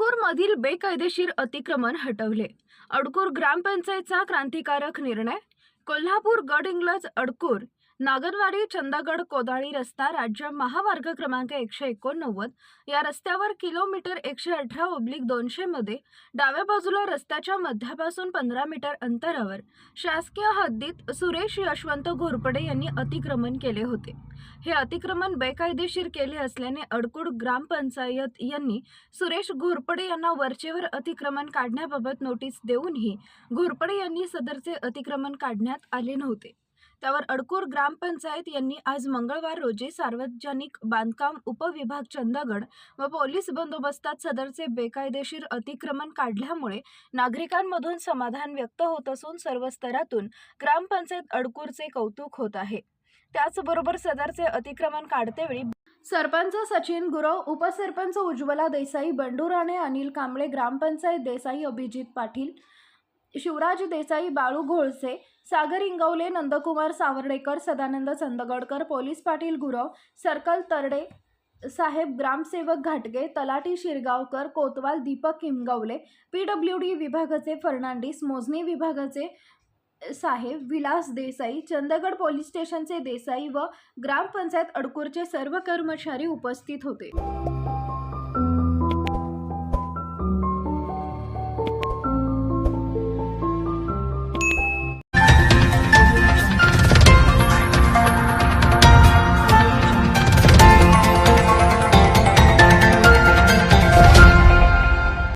अडकूरमधील बेकायदेशीर अतिक्रमण हटवले. अडकूर ग्रामपंचायतचा क्रांतिकारक निर्णय? कोल्हापूर गड इंग्लज अडकूर नागरवाडी चंदगड कोदाळी रस्ता राज्य महामार्ग क्रमांक एकशे एकोणनव्वद. या रस्त्यावर किलोमीटर एकशे अठरा ओब्लिक दोनशेमध्ये डाव्या बाजूला रस्त्याच्या मध्यापासून पंधरा मीटर अंतरावर शासकीय हद्दीत सुरेश यशवंत घोरपडे यांनी अतिक्रमण केले होते. हे अतिक्रमण बेकायदेशीर केले असल्याने अडकुड ग्रामपंचायत यांनी सुरेश घोरपडे यांना वरचेवर अतिक्रमण काढण्याबाबत नोटीस देऊनही घोरपडे यांनी सदरचे अतिक्रमण काढण्यात आले नव्हते. त्यावर अडकूर ग्रामपंचायत यांनी आज मंगळवार रोजी सार्वजनिक बांधकाम उपविभाग चंदगड व पोलीस बंदोबस्तात सदरचे बेकायदेशीर अतिक्रमण काढल्यामुळे नागरिकांमधून समाधान व्यक्त होत असून सर्व स्तरातून ग्रामपंचायत अडकूरचे कौतुक होत आहे. त्याचबरोबर सदरचे अतिक्रमण काढतेवेळी सरपंच सचिन गुरव उपसरपंच उज्ज्वला देसाई बंडुराणे अनिल कांबळे ग्रामपंचायत देसाई अभिजित पाटील शिवराज देसाई बाळू घोळसे सागर इंगवले नंदकुमार सावर्डेकर सदानंद चंदगडकर पोलीस पाटील गुरव सर्कल तरडे साहेब ग्रामसेवक घाटगे तलाटी शिरगावकर कोतवाल Deepak Himgawale P W D विभागाचे फर्नांडिस मोजणी विभागाचे साहेब विलास देसाई चंदगड पोलीस स्टेशनचे देसाई व ग्रामपंचायत अडकूरचे सर्व कर्मचारी उपस्थित होते.